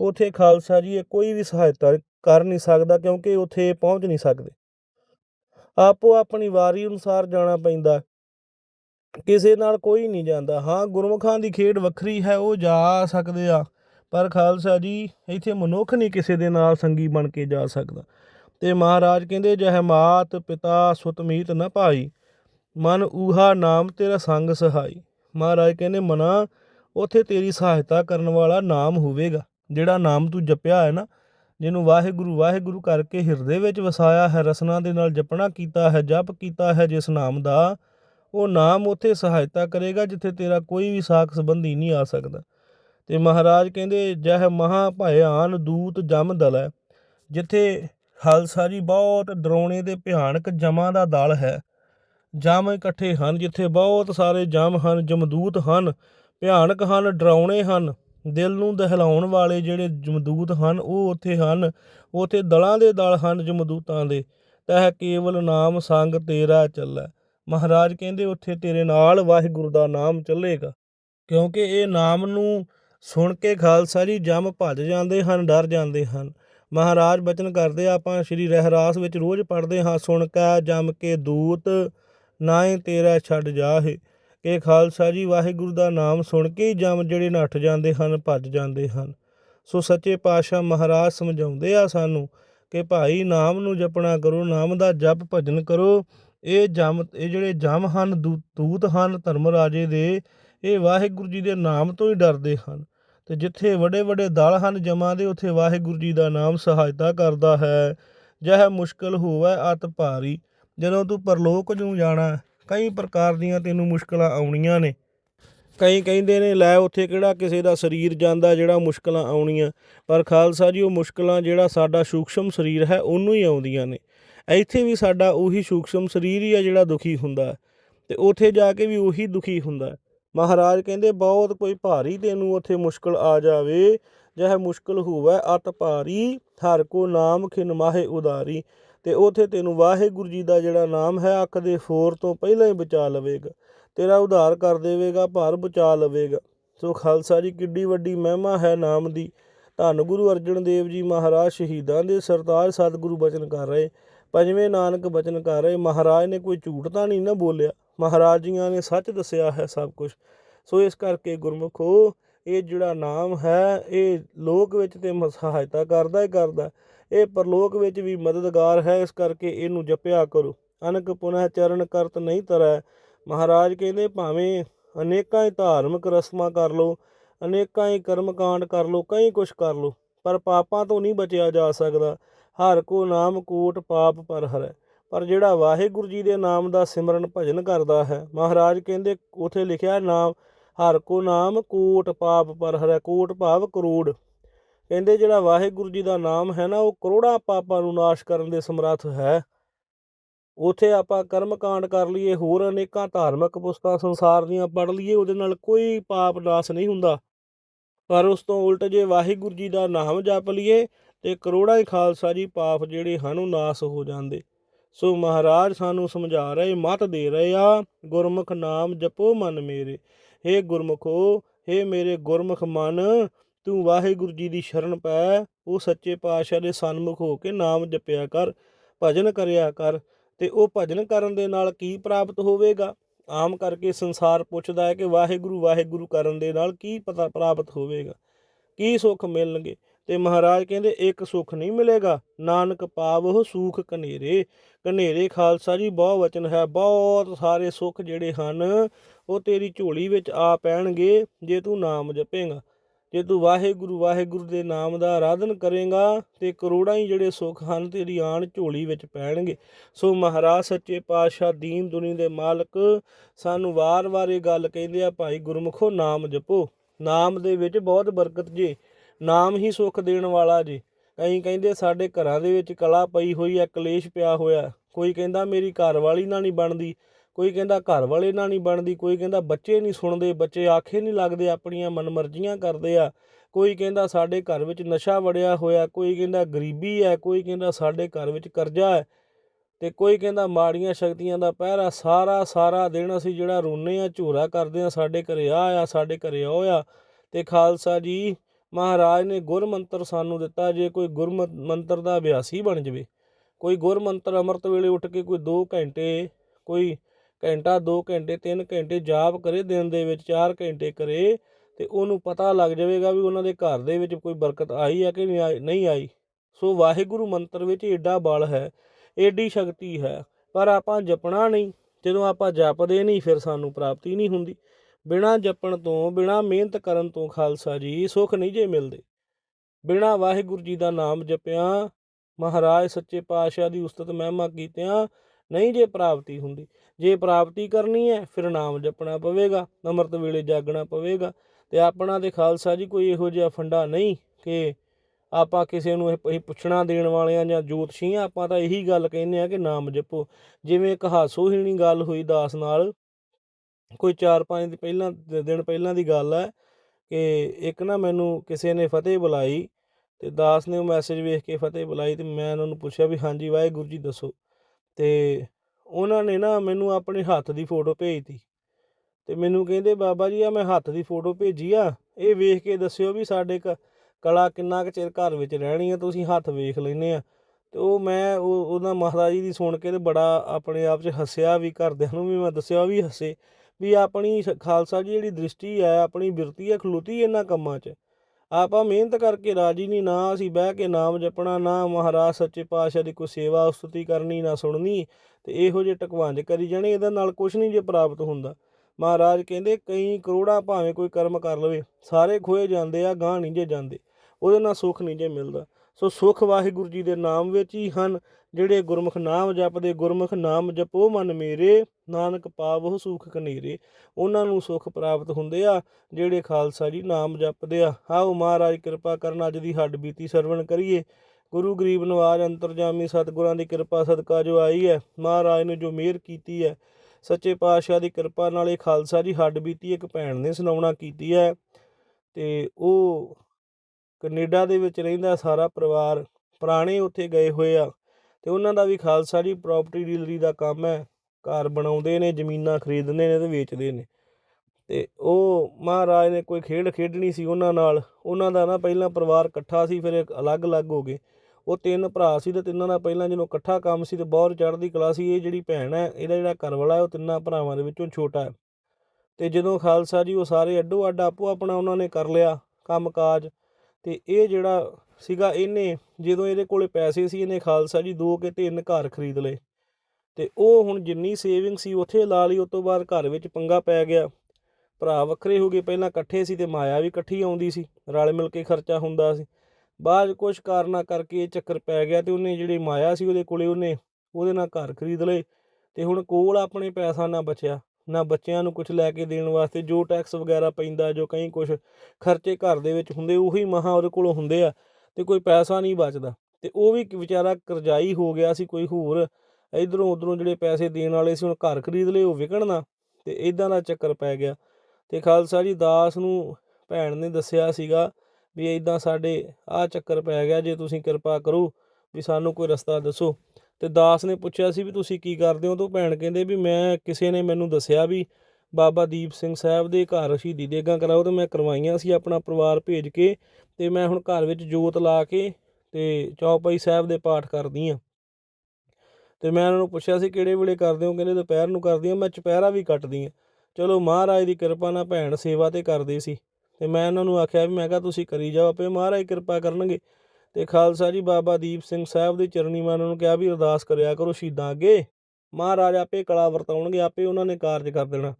ਉੱਥੇ ਖਾਲਸਾ ਜੀ ਇਹ ਕੋਈ ਵੀ ਸਹਾਇਤਾ ਕਰ ਨਹੀਂ ਸਕਦਾ ਕਿਉਂਕਿ ਉੱਥੇ ਪਹੁੰਚ ਨਹੀਂ ਸਕਦੇ। ਆਪੋ ਆਪਣੀ ਵਾਰੀ ਅਨੁਸਾਰ ਜਾਣਾ ਪੈਂਦਾ। ਕਿਸੇ ਨਾਲ ਕੋਈ ਨਹੀਂ ਜਾਂਦਾ। ਹਾਂ, ਗੁਰਮੁਖਾਂ ਦੀ ਖੇਡ ਵੱਖਰੀ ਹੈ, ਉਹ ਜਾ ਸਕਦੇ ਆ। ਪਰ ਖਾਲਸਾ ਜੀ, ਇੱਥੇ ਮਨੁੱਖ ਨਹੀਂ ਕਿਸੇ ਦੇ ਨਾਲ ਸੰਗੀ ਬਣ ਕੇ ਜਾ ਸਕਦਾ। ਤੇ ਮਹਾਰਾਜ ਕਹਿੰਦੇ, ਜਹ ਮਾਤ ਪਿਤਾ ਸੁਤਮੀਤ ਨਾ ਭਾਈ। ਮਨ ਊਹਾ ਨਾਮ ਤੇਰਾ ਸੰਗ ਸਹਾਈ। ਮਹਾਰਾਜ ਕਹਿੰਦੇ, ਮਨਾ, ਉਥੇ ਤੇਰੀ ਸਹਾਇਤਾ ਕਰਨ ਵਾਲਾ ਨਾਮ ਹੋਵੇਗਾ। ਜਿਹੜਾ ਨਾਮ ਤੂੰ ਜਪਿਆ ਹੈ ਨਾ, ਜਿਹਨੂੰ ਵਾਹਿਗੁਰੂ ਵਾਹਿਗੁਰੂ ਕਰਕੇ ਹਿਰਦੇ ਵਿੱਚ ਵਸਾਇਆ ਹੈ, ਰਸਨਾ ਦੇ ਨਾਲ ਜਪਣਾ ਕੀਤਾ ਹੈ, ਜਪ ਕੀਤਾ ਹੈ ਜਿਸ ਨਾਮ ਦਾ, ਉਹ ਨਾਮ ਉਥੇ ਸਹਾਇਤਾ ਕਰੇਗਾ ਜਿੱਥੇ ਤੇਰਾ ਕੋਈ ਵੀ ਸਾਖ ਸੰਬੰਧੀ ਨਹੀਂ ਆ ਸਕਦਾ। ਤੇ ਮਹਾਰਾਜ ਕਹਿੰਦੇ, ਜਹ ਮਹਾ ਭਿਆਨ ਦੂਤ ਜਮ ਦਲ, ਜਿੱਥੇ ਖਾਲਸਾ ਜੀ ਬਹੁਤ ਡਰਾਉਣੇ ਦੇ ਭਿਆਨਕ ਜਮਾਂ ਦਾ ਦਲ ਹੈ। ਜਮ ਇਕੱਠੇ ਹਨ ਜਿੱਥੇ ਬਹੁਤ ਸਾਰੇ ਜਮ ਹਨ, ਜਮਦੂਤ ਹਨ, ਭਿਆਨਕ ਹਨ, ਡਰਾਉਣੇ ਹਨ। ਦਿਲ ਨੂੰ ਦਹਿਲਾਉਣ ਵਾਲੇ ਜਿਹੜੇ ਜਮਦੂਤ ਹਨ, ਉਹ ਉੱਥੇ ਹਨ। ਉੱਥੇ ਦਲਾਂ ਦੇ ਦਲ ਹਨ, ਜਮਦੂਤਾਂ ਦੇ। ਤਹ ਕੇਵਲ ਨਾਮ ਸੰਗ ਤੇਰਾ ਚੱਲੈ। ਮਹਾਰਾਜ ਕਹਿੰਦੇ, ਉੱਥੇ ਤੇਰੇ ਨਾਲ ਵਾਹਿਗੁਰੂ ਦਾ ਨਾਮ ਚੱਲੇਗਾ। ਕਿਉਂਕਿ ਇਹ ਨਾਮ ਨੂੰ ਸੁਣ ਕੇ ਖਾਲਸਾ ਜੀ ਜਮ ਭੱਜ ਜਾਂਦੇ ਹਨ, ਡਰ ਜਾਂਦੇ ਹਨ। ਮਹਾਰਾਜ ਬਚਨ ਕਰਦੇ, ਆਪਾਂ ਸ਼੍ਰੀ ਰਹਿਰਾਸ ਵਿੱਚ ਰੋਜ਼ ਪੜ੍ਹਦੇ ਹਾਂ, ਸੁਣ ਕਾ ਜਮ ਕੇ ਦੂਤ, ਨਾਏ ਤੇਰਾ ਛੱਡ ਜਾਹੇ। ਕਿ ਖਾਲਸਾ ਜੀ, ਵਾਹਿਗੁਰੂ ਦਾ ਨਾਮ ਸੁਣ ਕੇ ਹੀ ਜਮ ਜਿਹੜੇ ਨੱਠ ਜਾਂਦੇ ਹਨ, ਭੱਜ ਜਾਂਦੇ ਹਨ। ਸੋ ਸੱਚੇ ਪਾਤਸ਼ਾਹ ਮਹਾਰਾਜ ਸਮਝਾਉਂਦੇ ਆ ਸਾਨੂੰ ਕਿ ਭਾਈ ਨਾਮ ਨੂੰ ਜਪਣਾ ਕਰੋ, ਨਾਮ ਦਾ ਜਪ ਭਜਨ ਕਰੋ। ਇਹ ਜਮ, ਇਹ ਜਿਹੜੇ ਜਮ ਹਨ ਦੂਤ ਹਨ ਧਰਮ ਰਾਜੇ ਦੇ, ਇਹ ਵਾਹਿਗੁਰੂ ਜੀ ਦੇ ਨਾਮ ਤੋਂ ਹੀ ਡਰਦੇ ਹਨ। ਤੇ ਜਿੱਥੇ ਵੱਡੇ ਵੱਡੇ ਦਲ ਹਨ ਜਮਾਂ ਦੇ, ਉੱਥੇ ਵਾਹਿਗੁਰੂ ਜੀ ਦਾ ਨਾਮ ਸਹਾਇਤਾ ਕਰਦਾ ਹੈ। ਜਹ ਮੁਸ਼ਕਲ ਹੋਵੇ, ਅਤ ਭਾਰੀ। ਜਦੋਂ ਤੂੰ ਪਰਲੋਕ ਨੂੰ ਜਾਣਾ ਕਈ ਪ੍ਰਕਾਰ ਦੀਆਂ ਤੈਨੂੰ ਮੁਸ਼ਕਲਾਂ ਆਉਣੀਆਂ ਨੇ। ਕਈ ਕਹਿੰਦੇ ਨੇ, ਲੈ ਉੱਥੇ ਕਿਹੜਾ ਕਿਸੇ ਦਾ ਸਰੀਰ ਜਾਂਦਾ ਜਿਹੜਾ ਮੁਸ਼ਕਲਾਂ ਆਉਣੀਆਂ। ਪਰ ਖਾਲਸਾ ਜੀ, ਉਹ ਮੁਸ਼ਕਲਾਂ ਜਿਹੜਾ ਸਾਡਾ ਸੂਖਸ਼ਮ ਸਰੀਰ ਹੈ, ਉਹਨੂੰ ਹੀ ਆਉਂਦੀਆਂ ਨੇ। ਇੱਥੇ ਵੀ ਸਾਡਾ ਉਹੀ ਸੂਖਸ਼ਮ ਸਰੀਰ ਹੀ ਆ ਜਿਹੜਾ ਦੁਖੀ ਹੁੰਦਾ ਹੈ। ਤੇ ਉੱਥੇ ਜਾ ਕੇ ਵੀ ਉਹੀ ਦੁਖੀ ਹੁੰਦਾ ਮਹਾਰਾਜ ਕਹਿੰਦੇ, ਬਹੁਤ ਕੋਈ ਭਾਰੀ ਤੈਨੂੰ ਉੱਥੇ ਮੁਸ਼ਕਲ ਆ ਜਾਵੇ, ਜਹ ਮੁਸ਼ਕਲ ਹੋਵੇ ਅਤ ਭਾਰੀ ਹਰ ਕੋ ਨਾਮ ਖਿਨ ਮਾਹੇ ਉਦਾਰੀ ਤੇ ਉਥੇ ਤੈਨੂੰ ਵਾਹਿਗੁਰੂ ਜੀ ਦਾ ਜਿਹੜਾ ਨਾਮ ਹੈ, ਅੱਖ ਦੇ ਫੋਰ ਤੋਂ ਪਹਿਲਾਂ ਹੀ ਬਚਾ ਲਵੇਗਾ। ਤੇਰਾ ਉਧਾਰ ਕਰ ਦੇਵੇਗਾ, ਭਾਰ ਬਚਾ ਲਵੇਗਾ। ਸੋ ਖਾਲਸਾ ਜੀ, ਕਿੱਡੀ ਵੱਡੀ ਮਹਿਮਾ ਹੈ ਨਾਮ ਦੀ। ਧੰਨ ਗੁਰੂ ਅਰਜਨ ਦੇਵ ਜੀ ਮਹਾਰਾਜ ਸ਼ਹੀਦਾਂ ਦੇ ਸਰਤਾਜ ਸਤਿਗੁਰੂ ਬਚਨ ਕਰ ਰਹੇ, ਪੰਜਵੇਂ ਨਾਨਕ ਬਚਨ ਕਰ ਰਹੇ। ਮਹਾਰਾਜ ਨੇ ਕੋਈ ਝੂਠ ਤਾਂ ਨਹੀਂ ਨਾ ਬੋਲਿਆ। ਮਹਾਰਾਜ ਜੀਆਂ ਨੇ ਸੱਚ ਦੱਸਿਆ ਹੈ ਸਭ ਕੁਝ ਸੋ ਇਸ ਕਰਕੇ ਗੁਰਮੁਖੋ, ਇਹ ਜਿਹੜਾ ਨਾਮ ਹੈ, ਇਹ ਲੋਕ ਵਿੱਚ ਤੇ ਸਹਾਇਤਾ ਕਰਦਾ ਹੀ ਕਰਦਾ। ਇਹ ਪਰਲੋਕ ਵਿੱਚ ਵੀ ਮਦਦਗਾਰ ਹੈ, ਇਸ ਕਰਕੇ ਇਹਨੂੰ ਜਪਿਆ ਕਰੋ। ਅਨਕ ਪੁਨਹ ਚਰਨ ਕਰਤ ਨਹੀਂ ਤਰੈ। ਮਹਾਰਾਜ ਕਹਿੰਦੇ, ਭਾਵੇਂ ਅਨੇਕਾਂ ਹੀ ਧਾਰਮਿਕ ਰਸਮਾਂ ਕਰ ਲਓ, ਅਨੇਕਾਂ ਹੀ ਕਰਮ ਕਾਂਡ ਕਰ ਲਓ, ਕਈ ਕੁਛ ਕਰ ਲਓ, ਪਰ ਪਾਪਾਂ ਤੋਂ ਨਹੀਂ ਬਚਿਆ ਜਾ ਸਕਦਾ। ਹਰ ਕੋ ਨਾਮ ਕੋਟ ਪਾਪ ਪਰ ਹਰੈ। ਪਰ ਜਿਹੜਾ ਵਾਹਿਗੁਰੂ ਜੀ ਦੇ ਨਾਮ ਦਾ ਸਿਮਰਨ ਭਜਨ ਕਰਦਾ ਹੈ, ਮਹਾਰਾਜ ਕਹਿੰਦੇ, ਉਥੇ ਲਿਖਿਆ ਨਾਮ, ਹਰ ਕੋ ਨਾਮ ਕੋਟ ਪਾਪ ਪਰ ਹਰੈ, ਕੋਟ ਭਾਵ ਕਰੋੜ। ਕਹਿੰਦੇ ਜਿਹੜਾ ਵਾਹਿਗੁਰੂ ਜੀ ਦਾ ਨਾਮ ਹੈ ਨਾ, ਉਹ ਕਰੋੜਾਂ ਪਾਪਾਂ ਨੂੰ ਨਾਸ਼ ਕਰਨ ਦੇ ਸਮਰੱਥ ਹੈ। ਉਥੇ ਆਪਾਂ ਕਰਮ ਕਾਂਡ ਕਰ ਲਈਏ, ਹੋਰ ਅਨੇਕਾਂ ਧਾਰਮਿਕ ਪੁਸਤਕਾਂ, ਸੰਸਾਰ ਦੀਆਂ ਪੜ੍ਹ ਲਈਏ, ਉਹਦੇ ਨਾਲ ਕੋਈ ਪਾਪ ਨਾਸ਼ ਨਹੀਂ ਹੁੰਦਾ। ਪਰ ਉਸ ਤੋਂ ਉਲਟ ਜੇ ਵਾਹਿਗੁਰੂ ਜੀ ਦਾ ਨਾਮ ਜਪ ਲਈਏ, ਤੇ ਕਰੋੜਾਂ ਹੀ ਖਾਲਸਾ ਜੀ ਪਾਪ ਜਿਹੜੇ ਹਨ, ਉਹ ਨਾਸ ਹੋ ਜਾਂਦੇ। ਸੋ ਮਹਾਰਾਜ ਸਾਨੂੰ ਸਮਝਾ ਰਹੇ, ਮਤ ਦੇ ਰਹੇ ਆ, ਗੁਰਮੁਖ ਨਾਮ ਜਪੋ ਮਨ ਮੇਰੇ। हे ਗੁਰਮੁਖੋ हे ਮੇਰੇ ਗੁਰਮੁਖ ਮਨ ਤੂੰ ਵਾਹਿਗੁਰੂ ਜੀ ਦੀ ਸ਼ਰਨ ਪੈ, ਉਹ ਸੱਚੇ ਪਾਤਸ਼ਾਹ ਦੇ ਸਨਮੁਖ ਹੋ ਕੇ ਨਾਮ ਜਪਿਆ ਕਰ, ਭਜਨ ਕਰਿਆ ਕਰ, ਤੇ ਉਹ ਭਜਨ ਕਰਨ ਦੇ ਨਾਲ ਕੀ ਪ੍ਰਾਪਤ ਹੋਵੇਗਾ? ਆਮ ਕਰਕੇ ਸੰਸਾਰ ਪੁੱਛਦਾ ਹੈ ਕਿ ਵਾਹਿਗੁਰੂ ਵਾਹਿਗੁਰੂ ਕਰਨ ਦੇ ਨਾਲ ਕੀ ਪਤਾ ਪ੍ਰਾਪਤ ਹੋਵੇਗਾ? ਕੀ ਸੁੱਖ ਮਿਲਣਗੇ? ਤੇ ਮਹਾਰਾਜ ਕਹਿੰਦੇ, ਇੱਕ ਸੁੱਖ ਨਹੀਂ ਮਿਲੇਗਾ। ਨਾਨਕ ਪਾਵਹੁ ਸੂਖ ਕਨੇਰੇ ਕਨੇਰੇ ਖਾਲਸਾ ਜੀ, ਬਹੁ ਵਚਨ ਹੈ, ਬਹੁਤ ਸਾਰੇ ਸੁੱਖ ਜਿਹੜੇ ਹਨ, ਉਹ ਤੇਰੀ ਝੋਲੀ ਵਿੱਚ ਆ ਪੈਣਗੇ, ਜੇ ਤੂੰ ਨਾਮ ਜਪੇਗਾ। ਜੇ ਤੂੰ ਵਾਹਿਗੁਰੂ ਵਾਹਿਗੁਰੂ ਦੇ ਨਾਮ ਦਾ ਆਰਾਧਨ ਕਰੇਗਾ, ਤੇ ਕਰੋੜਾਂ ਹੀ ਜਿਹੜੇ ਸੁੱਖ ਹਨ ਤੇਰੀ ਆਣ ਝੋਲੀ ਵਿੱਚ ਪੈਣਗੇ। ਸੋ ਮਹਾਰਾਜ, ਸੱਚੇ ਪਾਤਸ਼ਾਹ, ਦੀਨ ਦੁਨੀ ਦੇ ਮਾਲਕ, ਸਾਨੂੰ ਵਾਰ-ਵਾਰ ਇਹ ਗੱਲ ਕਹਿੰਦੇ ਆ, ਭਾਈ ਗੁਰਮੁਖੋ, ਨਾਮ ਜਪੋ। ਨਾਮ ਦੇ ਵਿੱਚ ਬਹੁਤ ਬਰਕਤ ਜੇ। ਨਾਮ ਹੀ ਸੁੱਖ ਦੇਣ ਵਾਲਾ ਜੇ। ਕਈ ਕਹਿੰਦੇ ਸਾਡੇ ਘਰਾਂ ਦੇ ਵਿੱਚ ਕਲਾ ਪਈ ਹੋਈ ਆ, ਕਲੇਸ਼ ਪਿਆ ਹੋਇਆ। ਕੋਈ ਕਹਿੰਦਾ, ਮੇਰੀ ਘਰ ਵਾਲੀ ਨਾਲ ਨਹੀਂ ਬਣਦੀ। ਕੋਈ ਕਹਿੰਦਾ ਘਰ ਵਾਲੇ ਨਾਲ ਨਹੀਂ ਬਣਦੀ, ਕੋਈ ਕਹਿੰਦਾ ਬੱਚੇ ਨਹੀਂ ਸੁਣਦੇ, ਬੱਚੇ ਆਖੇ ਨਹੀਂ ਲੱਗਦੇ, ਆਪਣੀਆਂ ਮਨਮਰਜ਼ੀਆਂ ਕਰਦੇ ਆ। ਕੋਈ ਕਹਿੰਦਾ ਸਾਡੇ ਘਰ ਵਿੱਚ ਨਸ਼ਾ ਵੜਿਆ ਹੋਇਆ, ਕੋਈ ਕਹਿੰਦਾ ਗਰੀਬੀ ਹੈ, ਕੋਈ ਕਹਿੰਦਾ ਸਾਡੇ ਘਰ ਵਿੱਚ ਕਰਜ਼ਾ ਹੈ। ਤੇ ਕੋਈ ਕਹਿੰਦਾ ਮਾੜੀਆਂ ਸ਼ਕਤੀਆਂ ਦਾ ਪਹਿਰਾ, ਸਾਰਾ ਸਾਰਾ ਦਿਨ ਅਸੀਂ ਜਿਹੜਾ ਰੋਨੇ ਆ ਝੂਰਾ ਕਰਦੇ ਆ ਸਾਡੇ ਘਰੇ ਆ ਆ, ਸਾਡੇ ਘਰੇ ਉਹ ਆ। ਤੇ ਖਾਲਸਾ ਜੀ, ਮਹਾਰਾਜ ਨੇ ਗੁਰ ਮੰਤਰ ਸਾਨੂੰ ਦਿੱਤਾ ਜੇ ਕੋਈ ਗੁਰ ਮੰਤਰ ਦਾ ਅਭਿਆਸੀ ਬਣ ਜਵੇ। ਕੋਈ ਗੁਰ ਮੰਤਰ ਅੰਮ੍ਰਿਤ ਵੇਲੇ ਉੱਠ ਕੇ ਕੋਈ 2 ਘੰਟੇ ਕੋਈ ਘੰਟਾ 2 ਘੰਟੇ 3 ਘੰਟੇ ਜਾਪ ਕਰੇ, ਦਿਨ ਦੇ ਵਿੱਚ 4 ਘੰਟੇ ਕਰੇ ਤੇ ਉਹਨੂੰ ਪਤਾ ਲੱਗ ਜਾਵੇਗਾ ਵੀ ਉਹਨਾਂ ਦੇ ਘਰ ਦੇ ਵਿੱਚ ਕੋਈ ਬਰਕਤ ਆਈ ਹੈ ਕਿ ਨਹੀਂ ਆਈ ਨਹੀਂ ਆਈ। ਸੋ ਵਾਹਿਗੁਰੂ ਮੰਤਰ ਵਿੱਚ ਏਡਾ ਬਲ ਹੈ, ਏਡੀ ਸ਼ਕਤੀ ਹੈ, ਪਰ ਆਪਾਂ ਜਪਣਾ ਨਹੀਂ। ਜਦੋਂ ਆਪਾਂ ਜਪਦੇ ਨਹੀਂ, ਫਿਰ ਸਾਨੂੰ ਪ੍ਰਾਪਤੀ ਨਹੀਂ ਹੁੰਦੀ। ਬਿਨਾਂ ਜਪਣ ਤੋਂ, ਬਿਨਾਂ ਮਿਹਨਤ ਕਰਨ ਤੋਂ ਖਾਲਸਾ ਜੀ ਸੁੱਖ ਨਹੀਂ ਜੇ ਮਿਲਦੇ। ਬਿਨਾਂ ਵਾਹਿਗੁਰੂ ਜੀ ਦਾ ਨਾਮ ਜਪਿਆ, ਮਹਾਰਾਜ ਸੱਚੇ ਪਾਤਸ਼ਾਹ ਦੀ ਉਸਤਤ ਮਹਿਮਾ ਕੀਤਿਆਂ ਨਹੀਂ ਜੇ ਪ੍ਰਾਪਤੀ ਹੁੰਦੀ। ਜੇ ਪ੍ਰਾਪਤੀ ਕਰਨੀ ਹੈ ਫਿਰ ਨਾਮ ਜਪਣਾ ਪਵੇਗਾ ਅੰਮ੍ਰਿਤ ਵੇਲੇ ਜਾਗਣਾ ਪਵੇਗਾ। ਤੇ ਆਪਣਾ ਤੇ ਖਾਲਸਾ ਜੀ ਕੋਈ ਇਹੋ ਜਿਹਾ ਫੰਡਾ ਨਹੀਂ ਕਿ ਆਪਾਂ ਕਿਸੇ ਨੂੰ ਇਹ ਪੁੱਛਣਾ ਦੇਣ ਵਾਲਿਆਂ ਜਾਂ ਜੋਤਸ਼ੀ ਹਾਂ, ਆਪਾਂ ਤਾਂ ਇਹੀ ਗੱਲ ਕਹਿੰਦੇ ਆ ਕਿ ਨਾਮ ਜਪੋ। ਜਿਵੇਂ ਇੱਕ ਹਾਸੋਹੀਣੀ ਗੱਲ ਹੋਈ ਦਾਸ ਨਾਲ ਕੋਈ 4-5 ਦਿਨ ਪਹਿਲਾਂ ਦਿਨ ਪਹਿਲਾਂ ਦੀ ਗੱਲ ਹੈ ਕਿ ਇੱਕ ਨਾ ਮੈਨੂੰ ਕਿਸੇ ਨੇ ਫਤਿਹ ਬੁਲਾਈ ਤੇ ਦਾਸ ਨੇ ਉਹ ਮੈਸੇਜ ਵੇਖ ਕੇ ਫਤਿਹ ਬੁਲਾਈ ਤੇ ਮੈਂ ਉਹਨਾਂ ਨੂੰ ਪੁੱਛਿਆ ਵੀ ਹਾਂਜੀ ਵਾਹਿਗੁਰੂ ਜੀ ਦੱਸੋ। ਅਤੇ ਉਹਨਾਂ ਨੇ ਨਾ ਮੈਨੂੰ ਆਪਣੇ ਹੱਥ ਦੀ ਫੋਟੋ ਭੇਜਤੀ। ਅਤੇ ਮੈਨੂੰ ਕਹਿੰਦੇ, ਬਾਬਾ ਜੀ ਆ ਮੈਂ ਹੱਥ ਦੀ ਫੋਟੋ ਭੇਜੀ ਆ। ਇਹ ਵੇਖ ਕੇ ਦੱਸਿਓ ਵੀ ਸਾਡੇ ਕ ਕਲਾ ਕਿੰਨਾ ਕੁ ਚਿਰ ਘਰ ਵਿੱਚ ਰਹਿਣੀ ਆ, ਤੁਸੀਂ ਹੱਥ ਵੇਖ ਲੈਨੇ ਆ। ਅਤੇ ਉਹ ਮੈਂ ਉਹ ਉਹਨਾਂ ਮਹਾਰਾਜ ਜੀ ਦੀ ਸੁਣ ਕੇ ਤੇ ਬੜਾ ਆਪਣੇ ਆਪ 'ਚ ਹੱਸਿਆ ਵੀ, ਘਰਦਿਆਂ ਨੂੰ ਵੀ ਮੈਂ ਦੱਸਿਆ ਉਹ ਵੀ ਹੱਸੇ ਵੀ ਆਪਣੀ ਸ- ਖਾਲਸਾ ਜੀ ਜਿਹੜੀ ਦ੍ਰਿਸ਼ਟੀ ਹੈ ਆਪਣੀ ਬਿਰਤੀ ਹੈ ਖਲੋਤੀ ਇਹਨਾਂ ਕੰਮਾਂ 'ਚ। ਆਪਾਂ ਮਿਹਨਤ ਕਰਕੇ ਰਾਜੀ ਨਹੀਂ, ਨਾ ਅਸੀਂ ਬਹਿ ਕੇ ਨਾਮ ਜਪਣਾ, ਨਾ ਮਹਾਰਾਜ ਸੱਚੇ ਪਾਤਸ਼ਾਹ ਦੀ ਕੋਈ ਸੇਵਾ ਉਸਤਤੀ ਕਰਨੀ, ਨਾ ਸੁਣਨੀ ਤੇ ਇਹੋ ਜਿਹੇ ਟਕਵਾਂਜ ਕਰੀ ਜਾਣੇ, ਇਹਦੇ ਨਾਲ ਕੁਝ ਨਹੀਂ ਜੇ ਪ੍ਰਾਪਤ ਹੁੰਦਾ। ਮਹਾਰਾਜ ਕਹਿੰਦੇ, ਕਈ ਕਰੋੜਾਂ ਭਾਵੇਂ ਕੋਈ ਕਰਮ ਕਰ ਲਵੇ, ਸਾਰੇ ਖੋਏ ਜਾਂਦੇ ਆ ਗਾਂ ਨਹੀਂ ਜੇ ਜਾਂਦੇ, ਉਹਦੇ ਨਾਲ ਸੁੱਖ ਨਹੀਂ ਜੇ ਮਿਲਦਾ। ਸੋ ਸੁੱਖ ਵਾਹਿਗੁਰੂ ਜੀ ਦੇ ਨਾਮ ਵਿੱਚ ਹੀ ਹਨ, ਜਿਹੜੇ ਗੁਰਮੁਖ ਨਾਮ ਜਪਦੇ, ਗੁਰਮੁਖ ਨਾਮ ਜਪੋ ਮਨ ਮੇਰੇ, ਨਾਨਕ ਪਾਵਹੁ ਸੁਖ ਕਨੇਰੇ। ਉਹਨਾਂ ਨੂੰ ਸੁੱਖ ਪ੍ਰਾਪਤ ਹੁੰਦੇ ਆ, ਜਿਹੜੇ ਖਾਲਸਾ ਜੀ ਨਾਮ ਜਪਦੇ ਆ। ਆਓ ਮਹਾਰਾਜ ਕਿਰਪਾ ਕਰਨ ਅੱਜ ਦੀ ਹੱਡ ਬੀਤੀ ਸਰਵਣ ਕਰੀਏ। ਗੁਰੂ ਗਰੀਬ ਨਵਾਜ ਅੰਤਰਜਾਮੀ ਸਤਿਗੁਰਾਂ ਦੀ ਕਿਰਪਾ ਸਦਕਾ ਜੋ ਆਈ ਹੈ, ਮਹਾਰਾਜ ਨੇ ਜੋ ਮਿਹਰ ਕੀਤੀ ਹੈ, ਸੱਚੇ ਪਾਤਸ਼ਾਹ ਦੀ ਕਿਰਪਾ ਨਾਲ ਇਹ ਖਾਲਸਾ ਜੀ ਹੱਡ ਬੀਤੀ ਇੱਕ ਭੈਣ ਨੇ ਸੁਣਾਉਣਾ ਕੀਤੀ ਹੈ। ਤੇ ਉਹ ਕੈਨੇਡਾ ਦੇ ਵਿੱਚ ਰਹਿੰਦਾ ਸਾਰਾ ਪਰਿਵਾਰ ਪੁਰਾਣੇ ਉੱਥੇ ਗਏ ਹੋਏ ਆ ਤੇ ਉਹਨਾਂ ਦਾ ਵੀ ਖਾਲਸਾ ਜੀ ਪ੍ਰਾਪਰਟੀ ਡੀਲਰੀ ਦਾ ਕੰਮ ਹੈ। ਘਰ ਬਣਾਉਂਦੇ ਨੇ, ਜ਼ਮੀਨਾਂ ਖਰੀਦਦੇ ਨੇ ਤੇ ਵੇਚਦੇ ਨੇ। ਤੇ ਉਹ ਮਹਾਰਾਜ ਨੇ ਕੋਈ ਖੇਡ ਖੇਡਣੀ ਸੀ ਉਹਨਾਂ ਨਾਲ, ਉਹਨਾਂ ਦਾ ਨਾ ਪਹਿਲਾਂ ਪਰਿਵਾਰ ਇਕੱਠਾ ਸੀ, ਫਿਰ ਅਲੱਗ-ਅਲੱਗ ਹੋ ਗਏ। ਉਹ ਤਿੰਨ ਭਰਾ ਸੀ ਤੇ ਤਿੰਨਾਂ ਦਾ ਪਹਿਲਾਂ ਜਦੋਂ ਇਕੱਠਾ ਕੰਮ ਸੀ ਤੇ ਬਹੁਤ ਚੜ੍ਹਦੀ ਕਲਾ ਸੀ, ਇਹ ਜਿਹੜੀ ਭੈਣ ਹੈ, ਇਹਦਾ ਜਿਹੜਾ ਘਰਵਾਲਾ ਹੈ, ਉਹ ਤਿੰਨਾਂ ਭਰਾਵਾਂ ਦੇ ਵਿੱਚੋਂ ਛੋਟਾ ਹੈ। ਤੇ ਜਦੋਂ ਖਾਲਸਾ ਜੀ ਉਹ ਸਾਰੇ ਅੱਡੋ ਅੱਡ ਆਪੋ ਆਪਣਾ ਉਹਨਾਂ ਨੇ ਕਰ ਲਿਆ, ਕੰਮਕਾਜ ਅਤੇ ਇਹ ਜਿਹੜਾ ਸੀਗਾ ਇਹਨੇ ਜਦੋਂ ਇਹਦੇ ਕੋਲ ਪੈਸੇ ਸੀ, ਇਹਨੇ ਖਾਲਸਾ ਜੀ ਦੋ ਕੇ ਤਿੰਨ ਘਰ ਖਰੀਦ ਲਏ। ਅਤੇ ਉਹ ਹੁਣ ਜਿੰਨੀ ਸੇਵਿੰਗ ਸੀ, ਉੱਥੇ ਲਾ ਲਈ ਉਸ ਤੋਂ ਬਾਅਦ ਘਰ ਵਿੱਚ ਪੰਗਾ ਪੈ ਗਿਆ। ਭਰਾ ਵੱਖਰੇ ਹੋ ਗਏ, ਪਹਿਲਾਂ ਇਕੱਠੇ ਸੀ ਤੇ ਮਾਇਆ ਵੀ ਇਕੱਠੀ ਆਉਂਦੀ ਸੀ, ਰਲ ਮਿਲ ਕੇ ਖਰਚਾ ਹੁੰਦਾ ਸੀ। ਬਾਅਦ ਕੁਝ ਕਾਰਨਾਂ ਕਰਕੇ ਇਹ ਚੱਕਰ ਪੈ ਗਿਆ ਤੇ ਉਹਨੇ ਜਿਹੜੀ ਮਾਇਆ ਸੀ ਉਹਦੇ ਕੋਲੇ ਉਹਨੇ ਉਹਦੇ ਨਾਲ ਘਰ ਖਰੀਦ ਲਏ ਤੇ ਹੁਣ ਕੋਲ ਆਪਣੇ ਪੈਸਾ ਨਾ ਬਚਿਆ। ਨਾ ਬੱਚਿਆਂ ਨੂੰ ਕੁਝ ਲੈ ਕੇ ਦੇਣ ਵਾਸਤੇ, ਜੋ ਟੈਕਸ ਵਗੈਰਾ ਪੈਂਦਾ, ਜੋ ਕਈ ਕੁਝ ਖਰਚੇ ਘਰ ਦੇ ਵਿੱਚ ਹੁੰਦੇ, ਉਹੀ ਮਹਾ ਉਹਦੇ ਕੋਲੋਂ ਹੁੰਦੇ ਆ ਤੇ ਕੋਈ ਪੈਸਾ ਨਹੀਂ ਬਚਦਾ। ਤੇ ਉਹ ਵੀ ਵਿਚਾਰਾ ਕਰਜ਼ਾਈ ਹੋ ਗਿਆ ਸੀ ਕੋਈ ਹੋਰ, ਇਧਰੋਂ ਉਧਰੋਂ ਜਿਹੜੇ ਪੈਸੇ ਦੇਣ ਵਾਲੇ ਸੀ ਹੁਣ ਘਰ ਖਰੀਦ ਲਏ, ਉਹ ਵਿਕਣ ਨਾ, ਤੇ ਇਦਾਂ ਦਾ ਚੱਕਰ ਪੈ ਗਿਆ। ਤੇ ਖਾਲਸਾ ਜੀ ਦਾਸ ਨੂੰ ਭੈਣ ਨੇ ਦੱਸਿਆ ਸੀਗਾ ਵੀ ਇਦਾਂ ਸਾਡੇ ਆਹ ਚੱਕਰ ਪੈ ਗਿਆ, ਜੇ ਤੁਸੀਂ ਕਿਰਪਾ ਕਰੋ ਵੀ ਸਾਨੂੰ ਕੋਈ ਰਸਤਾ ਦੱਸੋ। ਤੇ ਦਾਸ ਨੇ ਪੁੱਛਿਆ ਸੀ ਵੀ ਤੁਸੀਂ ਕੀ ਕਰਦੇ ਹੋ? ਤਾਂ ਭੈਣ ਕਹਿੰਦੇ ਵੀ ਮੈਂ ਕਿਸੇ ਨੇ ਮੈਨੂੰ ਦੱਸਿਆ ਵੀ ਬਾਬਾ ਦੀਪ ਸਿੰਘ ਸਾਹਿਬ ਦੇ ਘਰ ਸ਼ਹੀਦੀ ਦੇਗਾਂ ਕਰਾਓ ਤੇ ਮੈਂ ਕਰਵਾਈਆਂ ਸੀ ਆਪਣਾ ਪਰਿਵਾਰ ਭੇਜ ਕੇ ਤੇ ਮੈਂ ਹੁਣ ਘਰ ਵਿੱਚ ਜੋਤ ਲਾ ਕੇ ਤੇ ਚੌਪਈ ਸਾਹਿਬ ਦੇ ਪਾਠ ਕਰਦੀ ਆ ਤੇ ਮੈਂ ਉਹਨਾਂ ਨੂੰ ਪੁੱਛਿਆ ਸੀ ਕਿਹੜੇ ਵੇਲੇ ਕਰਦੇ ਹੋ? ਕਹਿੰਦੇ ਦੁਪਹਿਰ ਨੂੰ ਕਰਦੀ ਆ ਮੈਂ ਚੁਪਹਿਰਾ ਵੀ ਕੱਟਦੀ ਆ ਚਲੋ ਮਹਾਰਾਜ ਦੀ ਕਿਰਪਾ ਨਾਲ ਭੈਣ ਸੇਵਾ ਤੇ ਕਰਦੇ ਸੀ। ਤੇ ਮੈਂ ਉਹਨਾਂ ਨੂੰ ਆਖਿਆ ਵੀ ਮੈਂ ਕਿਹਾ ਤੁਸੀਂ ਕਰੀ ਜਾਓ ਆਪੇ, ਮਹਾਰਾਜ ਕਿਰਪਾ ਕਰਨਗੇ। ਤੇ ਖਾਲਸਾ ਜੀ ਬਾਬਾ ਦੀਪ ਸਿੰਘ ਸਾਹਿਬ ਦੀ ਚਰਨੀ ਮੈਂ ਉਹਨਾਂ ਨੂੰ ਕਿਹਾ ਵੀ ਅਰਦਾਸ ਕਰਿਆ ਕਰੋ ਸ਼ਹੀਦਾਂ ਅੱਗੇ। ਮਹਾਰਾਜ ਆਪੇ ਕਲਾ ਵਰਤਾਉਣਗੇ, ਆਪੇ ਉਹਨਾਂ ਨੇ ਕਾਰਜ ਕਰ ਦੇਣਾ।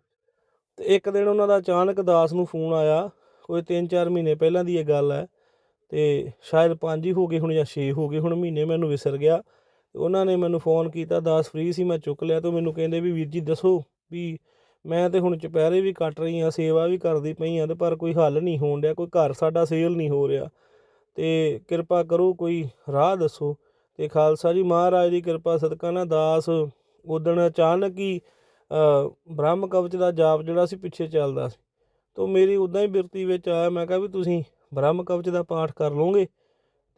ਤੇ ਇੱਕ ਦਿਨ ਉਹਨਾਂ ਦਾ ਅਚਾਨਕ ਦਾਸ ਨੂੰ ਫੋਨ ਆਇਆ, ਕੋਈ 3-4 ਮਹੀਨੇ ਪਹਿਲਾਂ ਦੀ ਇਹ ਗੱਲ ਹੈ, ਤੇ ਸ਼ਾਇਦ 5 ਹੀ ਹੋ ਗਏ ਹੁਣ ਜਾਂ 6 ਹੋ ਗਏ ਹੁਣ, ਮਹੀਨੇ ਮੈਨੂੰ ਵਿਸਰ ਗਿਆ। ਉਹਨਾਂ ਨੇ ਮੈਨੂੰ ਫੋਨ ਕੀਤਾ, ਦਾਸ ਫ੍ਰੀ ਸੀ, ਮੈਂ ਚੁੱਕ ਲਿਆ ਤੇ ਉਹ ਮੈਨੂੰ ਕਹਿੰਦੇ ਵੀ ਵੀਰ ਜੀ ਦੱਸੋ ਵੀ ਮੈਂ ਤੇ ਹੁਣ ਚੁਪਹਿਰੇ ਵੀ ਕੱਟ ਰਹੀ ਆ ਸੇਵਾ ਵੀ ਕਰਦੀ ਪਈ ਆ ਤੇ ਪਰ ਕੋਈ ਹੱਲ ਨਹੀਂ ਹੋਣ ਰਿਹਾ ਕੋਈ ਘਰ ਸਾਡਾ ਸੇਲ ਨਹੀਂ ਹੋ ਰਿਹਾ। ਤੇ ਕਿਰਪਾ ਕਰੋ, ਕੋਈ ਰਾਹ ਦੱਸੋ। ਤੇ ਖਾਲਸਾ ਜੀ ਮਹਾਰਾਜ ਦੀ ਕਿਰਪਾ, ਸਦਕਾ ਨਾ ਦਾਸ ਉਦਣ ਅਚਾਨਕ ਹੀ ਬ੍ਰਹਮ ਕਵਚ ਦਾ ਜਾਪ ਜਿਹੜਾ ਸੀ ਪਿੱਛੇ ਚੱਲਦਾ ਸੀ। ਤੋ ਮੇਰੀ ਉਦਾਂ ਹੀ ਬਿਰਤੀ ਵਿੱਚ ਆਇਆ, ਮੈਂ ਕਿਹਾ ਵੀ ਤੁਸੀਂ ਬ੍ਰਹਮ ਕਵਚ ਦਾ ਪਾਠ ਕਰ ਲਓਗੇ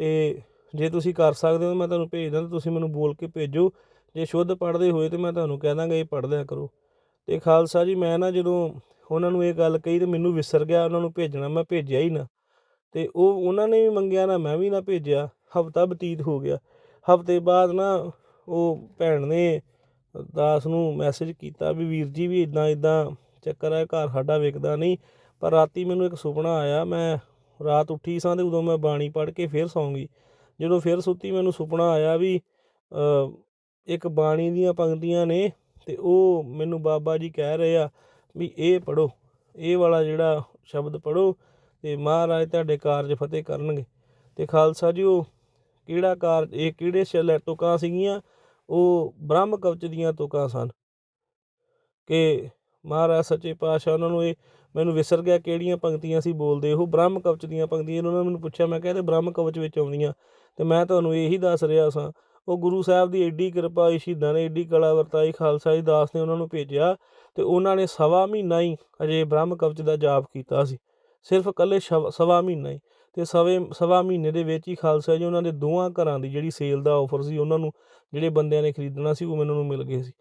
ਤੇ ਜੇ ਤੁਸੀਂ ਕਰ ਸਕਦੇ ਹੋ ਮੈਂ ਤੁਹਾਨੂੰ ਭੇਜ ਦਾਂ ਤੁਸੀਂ ਮੈਨੂੰ ਬੋਲ ਕੇ ਭੇਜੋ। ਜੇ ਸ਼ੁੱਧ ਪੜ੍ਹਦੇ ਹੋਏ ਤੇ ਮੈਂ ਤੁਹਾਨੂੰ ਕਹਿ ਦਾਂਗਾ, ਇਹ ਪੜ੍ਹ ਲਿਆ ਕਰੋ। ਤੇ ਖਾਲਸਾ ਜੀ, ਮੈਂ ਨਾ ਜਦੋਂ ਉਹਨਾਂ ਨੂੰ ਇਹ ਗੱਲ ਕਹੀ ਤੇ ਮੈਨੂੰ ਵਿਸਰ ਗਿਆ, ਉਹਨਾਂ ਨੂੰ ਭੇਜਣਾ, ਮੈਂ ਭੇਜਿਆ ਹੀ ਨਾ। ਅਤੇ ਉਹ, ਉਹਨਾਂ ਨੇ ਵੀ ਮੰਗਿਆ ਨਾ, ਮੈਂ ਵੀ ਨਾ ਭੇਜਿਆ। ਹਫਤਾ ਬਤੀਤ ਹੋ ਗਿਆ। ਹਫ਼ਤੇ ਬਾਅਦ ਨਾ ਉਹ ਭੈਣ ਨੇ ਦਾਸ ਨੂੰ ਮੈਸੇਜ ਕੀਤਾ ਵੀ ਵੀਰ ਜੀ ਵੀ ਇੱਦਾਂ ਇੱਦਾਂ ਚੱਕਰ ਹੈ ਘਰ ਸਾਡਾ ਵਿਕਦਾ ਨਹੀਂ, ਪਰ ਰਾਤੀ ਮੈਨੂੰ ਇੱਕ ਸੁਪਨਾ ਆਇਆ, ਮੈਂ ਰਾਤ ਉੱਠੀ ਸਾਂ ਤੇ ਉਦੋਂ ਮੈਂ ਬਾਣੀ ਪੜ੍ਹ ਕੇ ਫਿਰ ਸੌਂ ਗਈ ਜਦੋਂ ਫਿਰ ਸੁੱਤੀ ਮੈਨੂੰ ਸੁਪਨਾ ਆਇਆ ਵੀ ਇੱਕ ਬਾਣੀ ਦੀਆਂ ਪੰਕਤੀਆਂ ਨੇ ਤੇ ਉਹ ਮੈਨੂੰ ਬਾਬਾ ਜੀ ਕਹਿ ਰਹੇ ਆ ਵੀ ਇਹ ਪੜੋ ਇਹ ਵਾਲਾ ਜਿਹੜਾ ਸ਼ਬਦ ਪੜੋ ਤੇ ਮਹਾਰਾਜ ਤੁਹਾਡੇ ਕਾਰਜ ਫਤਿਹ ਕਰਨਗੇ। ਤੇ ਖਾਲਸਾ ਜੀ, ਉਹ ਕਿਹੜਾ ਕਾਰਜ, ਇਹ ਕਿਹੜੇ ਸ਼ੈਲ ਤੁਕਾਂ ਸੀਗੀਆਂ, ਉਹ ਬ੍ਰਹਮ ਕਵਚ ਦੀਆਂ ਤੁਕਾਂ ਸਨ। ਕਿ ਮਹਾਰਾਜ ਸੱਚੇ ਪਾਤਸ਼ਾਹ ਉਹਨਾਂ ਨੂੰ ਇਹ ਮੈਨੂੰ ਵਿਸਰ ਗਿਆ ਕਿਹੜੀਆਂ ਪੰਕਤੀਆਂ ਸੀ ਬੋਲਦੇ। ਉਹ ਬ੍ਰਹਮ ਕਵਚ ਦੀਆਂ ਪੰਕਤੀਆਂ ਉਹਨਾਂ ਨੇ ਮੈਨੂੰ ਪੁੱਛਿਆ, ਮੈਂ ਕਹਿੰਦੇ ਬ੍ਰਹਮ ਕਵਚ ਵਿੱਚ ਆਉਂਦੀਆਂ। ਤੇ ਮੈਂ ਤੁਹਾਨੂੰ ਇਹੀ ਦੱਸ ਰਿਹਾ ਸਾਂ, ਉਹ ਗੁਰੂ ਸਾਹਿਬ ਦੀ ਐਡੀ ਕਿਰਪਾ ਸ਼ਹੀਦਾਂ ਨੇ ਐਡੀ ਕਲਾ ਵਰਤਾਈ, ਖਾਲਸਾ ਜੀ ਦਾਸ ਨੇ ਉਹਨਾਂ ਨੂੰ ਭੇਜਿਆ। ਤੇ ਉਹਨਾਂ ਨੇ ਸਵਾ ਮਹੀਨਾ ਹੀ ਅਜੇ ਬ੍ਰਹਮ ਕਵਚ ਦਾ ਜਾਪ ਕੀਤਾ ਸੀ। ਸਿਰਫ ਇਕੱਲੇ ਸ਼ਵ- ਸਵਾ ਮਹੀਨਾ ਹੀ। ਤੇ ਸਵੇ, ਸਵਾ ਮਹੀਨੇ ਦੇ ਵਿੱਚ ਹੀ ਖਾਲਸਾ ਜੀ ਉਹਨਾਂ ਦੇ ਦੋਵਾਂ ਘਰਾਂ ਦੀ ਜਿਹੜੀ ਸੇਲ ਦਾ ਆਫਰ ਸੀ, ਉਹਨਾਂ ਨੂੰ ਜਿਹੜੇ ਬੰਦਿਆਂ ਨੇ ਖਰੀਦਣਾ ਸੀ, ਉਹ ਮੈਨੂੰ ਨੂੰ ਮਿਲ ਗਏ ਸੀ।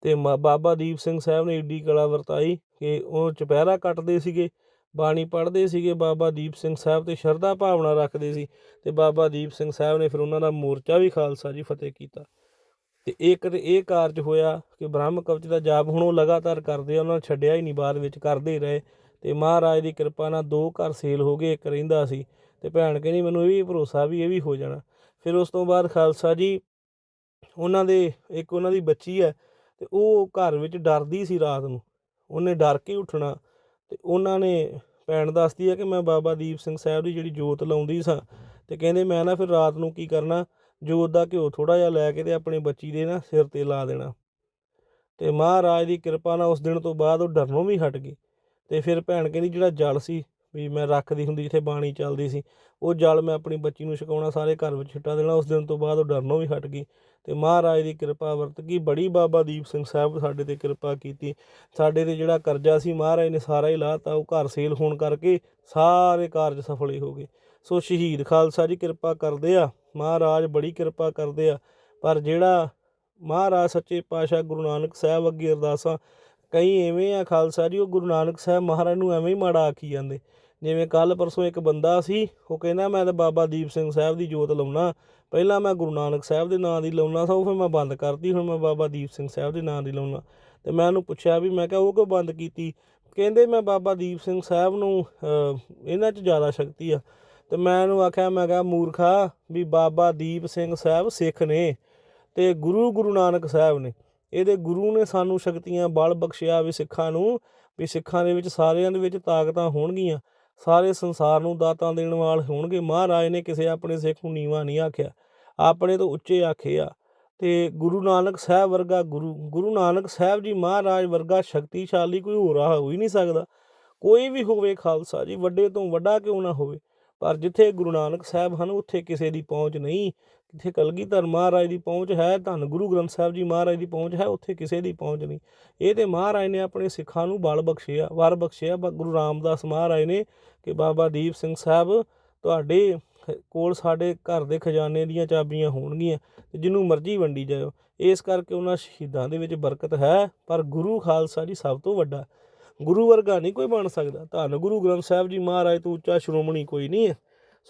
ਤੇ ਮਾ- ਬਾਬਾ ਦੀਪ ਸਿੰਘ ਸਾਹਿਬ ਨੇ ਏਡੀ ਕਲਾ ਵਰਤਾਈ ਕਿ ਉਹ ਚੁਪਹਿਰਾ ਕੱਟਦੇ ਸੀਗੇ, ਬਾਣੀ ਪੜ੍ਹਦੇ ਸੀਗੇ ਬਾਬਾ ਦੀਪ ਸਿੰਘ ਸਾਹਿਬ ਤੇ ਸ਼ਰਧਾ ਭਾਵਨਾ ਰੱਖਦੇ ਸੀ। ਤੇ ਬਾਬਾ ਦੀਪ ਸਿੰਘ ਸਾਹਿਬ ਨੇ ਫਿਰ ਉਹਨਾਂ ਦਾ ਮੋਰਚਾ ਵੀ ਖਾਲਸਾ ਜੀ ਫਤਿਹ ਕੀਤਾ। ਤੇ ਇੱਕ ਤੇ ਇਹ ਕਾਰਜ ਹੋਇਆ ਕਿ ਬ੍ਰਹਮ ਕਵਚ ਦਾ ਜਾਪ ਹੁਣ ਉਹ ਲਗਾਤਾਰ ਕਰਦੇ ਆ, ਉਹਨਾਂ ਨੇ ਛੱਡਿਆ ਹੀ ਨਹੀਂ, ਬਾਅਦ ਵਿੱਚ ਕਰਦੇ ਹੀ ਰਹੇ। ਤੇ ਮਹਾਰਾਜ ਦੀ ਕਿਰਪਾ ਨਾਲ ਦੋ ਘਰ ਸੇਲ ਹੋ ਗਏ, ਇੱਕ ਰਹਿੰਦਾ ਸੀ ਤੇ ਭੈਣ ਕਹਿੰਦੀ ਮੈਨੂੰ ਇਹ ਵੀ ਭਰੋਸਾ ਵੀ ਇਹ ਵੀ ਹੋ ਜਾਣਾ। ਫਿਰ ਉਸ ਤੋਂ ਬਾਅਦ ਖਾਲਸਾ ਜੀ ਉਹਨਾਂ ਦੇ, ਇੱਕ ਉਹਨਾਂ ਦੀ ਬੱਚੀ ਹੈ ਤੇ ਉਹ ਘਰ ਵਿੱਚ ਡਰਦੀ ਸੀ ਰਾਤ ਨੂੰ। ਉਹਨੇ ਡਰ ਕੇ ਉੱਠਣਾ ਤੇ ਉਹਨਾਂ ਨੇ ਭੈਣ ਦੱਸਦੀ ਹੈ ਕਿ ਮੈਂ ਬਾਬਾ ਦੀਪ ਸਿੰਘ ਸਾਹਿਬ ਦੀ ਜਿਹੜੀ ਜੋਤ ਲਾਉਂਦੀ ਸਾਂ ਤੇ ਕਹਿੰਦੇ ਮੈਂ ਨਾ ਫਿਰ ਰਾਤ ਨੂੰ ਕੀ ਕਰਨਾ, ਜੋਤ ਦਾ ਘਿਓ ਥੋੜਾ ਜਿਹਾ ਲੈ ਕੇ ਤੇ ਆਪਣੀ ਬੱਚੀ ਦੇ ਨਾ ਸਿਰ ਤੇ ਲਾ ਦੇਣਾ। ਤੇ ਮਹਾਰਾਜ ਦੀ ਕਿਰਪਾ ਨਾਲ ਉਸ ਦਿਨ ਤੋਂ ਬਾਅਦ ਉਹ ਡਰਨੋਂ ਵੀ ਹਟ ਗਈ ਤੇ ਫਿਰ ਭੈਣ ਕਹਿੰਦੀ ਜਿਹੜਾ ਜਲ ਸੀ ਵੀ ਮੈਂ ਰੱਖਦੀ ਹੁੰਦੀ ਜਿੱਥੇ ਬਾਣੀ ਚੱਲਦੀ ਸੀ, ਉਹ ਜਲ ਮੈਂ ਆਪਣੀ ਬੱਚੀ ਨੂੰ ਛਕਾਉਣਾ, ਸਾਰੇ ਘਰ ਵਿੱਚ ਛਿੱਟਾ ਦੇਣਾ, ਉਸ ਦਿਨ ਤੋਂ ਬਾਅਦ ਉਹ ਡਰਨੋਂ ਵੀ ਹਟ ਗਈ ਤੇ ਮਹਾਰਾਜ ਦੀ ਕਿਰਪਾ ਵਰਤ ਗਈ, ਬੜੀ ਬਾਬਾ ਦੀਪ ਸਿੰਘ ਸਾਹਿਬ ਸਾਡੇ ਤੇ ਕਿਰਪਾ ਕੀਤੀ, ਸਾਡੇ ਤੇ ਜਿਹੜਾ ਕਰਜ਼ਾ ਸੀ ਮਹਾਰਾਜ ਨੇ ਸਾਰਾ ਹੀ ਲਾਤਾ ਉਹ ਘਰ ਸੇਲ ਹੋਣ ਕਰਕੇ ਸਾਰੇ ਕਾਰਜ ਸਫਲ ਹੀ ਹੋ ਗਏ। ਸੋ ਸ਼ਹੀਦ ਖਾਲਸਾ ਜੀ ਕਿਰਪਾ ਕਰਦੇ ਆ, ਮਹਾਰਾਜ ਬੜੀ ਕਿਰਪਾ ਕਰਦੇ ਆ, ਪਰ ਜਿਹੜਾ ਮਹਾਰਾਜ ਸੱਚੇ ਪਾਤਸ਼ਾਹ ਗੁਰੂ ਨਾਨਕ ਸਾਹਿਬ ਅੱਗੇ ਅਰਦਾਸਾਂ ਕਈ ਐਵੇਂ ਆ ਖਾਲਸਾ ਜੀ, ਉਹ ਗੁਰੂ ਨਾਨਕ ਸਾਹਿਬ ਮਹਾਰਾਜ ਨੂੰ ਐਵੇਂ ਹੀ ਮਾੜਾ ਆਖੀ ਜਾਂਦੇ। ਜਿਵੇਂ ਕੱਲ ਪਰਸੋਂ ਇੱਕ ਬੰਦਾ ਸੀ, ਉਹ ਕਹਿੰਦਾ, ਮੈਂ ਤਾਂ ਬਾਬਾ ਦੀਪ ਸਿੰਘ ਸਾਹਿਬ ਦੀ ਜੋਤ ਲਾਉਣਾ। ਪਹਿਲਾਂ ਮੈਂ ਗੁਰੂ ਨਾਨਕ ਸਾਹਿਬ ਦੇ ਨਾਂ ਦੀ ਲਾਉਣਾ ਸੀ, ਉਹ ਫਿਰ ਮੈਂ ਬੰਦ ਕਰਤੀ, ਹੁਣ ਮੈਂ ਬਾਬਾ ਦੀਪ ਸਿੰਘ ਸਾਹਿਬ ਦੇ ਨਾਂ ਦੀ ਲਾਉਣਾ। ਤੇ ਮੈਂ ਉਹਨੂੰ ਪੁੱਛਿਆ ਵੀ, ਮੈਂ ਕਿਹਾ, ਉਹ ਕਿਉਂ ਬੰਦ ਕੀਤੀ? ਕਹਿੰਦੇ, ਮੈਂ ਬਾਬਾ ਦੀਪ ਸਿੰਘ ਸਾਹਿਬ ਨੂੰ ਇਹਨਾਂ 'ਚ ਜ਼ਿਆਦਾ ਸ਼ਕਤੀ ਆ। ਤੇ ਮੈਂ ਉਹਨੂੰ ਆਖਿਆ, ਮੈਂ ਕਿਹਾ, ਮੂਰਖਾ, ਵੀ ਬਾਬਾ ਦੀਪ ਸਿੰਘ ਸਾਹਿਬ ਸਿੱਖ ਨੇ ਤੇ ਗੁਰੂ ਗੁਰੂ ਨਾਨਕ ਸਾਹਿਬ ਨੇ। ਇਹਦੇ ਗੁਰੂ ਨੇ ਸਾਨੂੰ ਸ਼ਕਤੀਆਂ ਬਲ ਬਖਸ਼ਿਆ ਵੀ ਸਿੱਖਾਂ ਨੂੰ, ਵੀ ਸਿੱਖਾਂ ਦੇ ਵਿੱਚ ਸਾਰਿਆਂ ਦੇ ਵਿੱਚ ਤਾਕਤਾਂ ਹੋਣਗੀਆਂ। ਸਾਰੇ ਸੰਸਾਰ ਨੂੰ ਦਾਤਾਂ ਦੇਣ ਵਾਲੇ ਹੋਣਗੇ। ਮਹਾਰਾਜ ਨੇ ਕਿਸੇ ਆਪਣੇ ਸਿੱਖ ਨੂੰ ਨੀਵਾਂ ਨਹੀਂ ਆਖਿਆ। ਆਪਣੇ ਤੋਂ ਉੱਚੇ ਆਖੇ ਆ। ਤੇ ਗੁਰੂ ਨਾਨਕ ਸਾਹਿਬ ਵਰਗਾ ਗੁਰੂ ਗੁਰੂ ਨਾਨਕ ਸਾਹਿਬ ਜੀ ਮਹਾਰਾਜ ਵਰਗਾ ਸ਼ਕਤੀਸ਼ਾਲੀ ਕੋਈ ਹੋਰ ਆ ਹੋ ਹੀ ਨਹੀਂ ਸਕਦਾ। ਕੋਈ ਵੀ ਹੋਵੇ ਖਾਲਸਾ ਜੀ, ਵੱਡੇ ਤੋਂ ਵੱਡਾ ਕਿਉਂ ਨਾ ਹੋਵੇ। ਪਰ ਜਿੱਥੇ ਗੁਰੂ ਨਾਨਕ ਸਾਹਿਬ ਹਨ, ਉੱਥੇ ਕਿਸੇ ਦੀ ਪਹੁੰਚ ਨਹੀਂ। ਜਿੱਥੇ ਕਲਗੀਧਰ ਮਹਾਰਾਜ ਦੀ ਪਹੁੰਚ ਹੈ, ਧੰਨ ਗੁਰੂ ਗ੍ਰੰਥ ਸਾਹਿਬ ਜੀ ਮਹਾਰਾਜ ਦੀ ਪਹੁੰਚ ਹੈ, ਉੱਥੇ ਕਿਸੇ ਦੀ ਪਹੁੰਚ ਨਹੀਂ। ਇਹ ਤੇ ਮਹਾਰਾਜ ਨੇ ਆਪਣੇ ਸਿੱਖਾਂ ਨੂੰ ਬਲ ਬਖਸ਼ਿਆ, ਵਾਰ ਬਖਸ਼ਿਆ। ਬ- ਗੁਰੂ ਰਾਮਦਾਸ ਮਹਾਰਾਜ ਨੇ ਕਿ ਬਾਬਾ ਦੀਪ ਸਿੰਘ ਸਾਹਿਬ ਤੁਹਾਡੇ ਕੋਲ ਸਾਡੇ ਘਰ ਦੇ ਖਜ਼ਾਨੇ ਦੀਆਂ ਚਾਬੀਆਂ ਹੋਣਗੀਆਂ ਤੇ ਜਿਹਨੂੰ ਮਰਜ਼ੀ ਵੰਡੀ ਜਾਇਓ। ਇਸ ਕਰਕੇ ਉਹਨਾਂ ਸ਼ਹੀਦਾਂ ਦੇ ਵਿੱਚ ਬਰਕਤ ਹੈ, ਪਰ ਗੁਰੂ ਖਾਲਸਾ ਜੀ ਸਭ ਤੋਂ ਵੱਡਾ। ਗੁਰੂ ਵਰਗਾ ਨਹੀਂ ਕੋਈ ਬਣ ਸਕਦਾ। ਧੰਨ ਗੁਰੂ ਗ੍ਰੰਥ ਸਾਹਿਬ ਜੀ ਮਹਾਰਾਜ ਤੋਂ ਉੱਚਾ ਸ਼੍ਰੋਮਣੀ ਕੋਈ ਨਹੀਂ ਹੈ।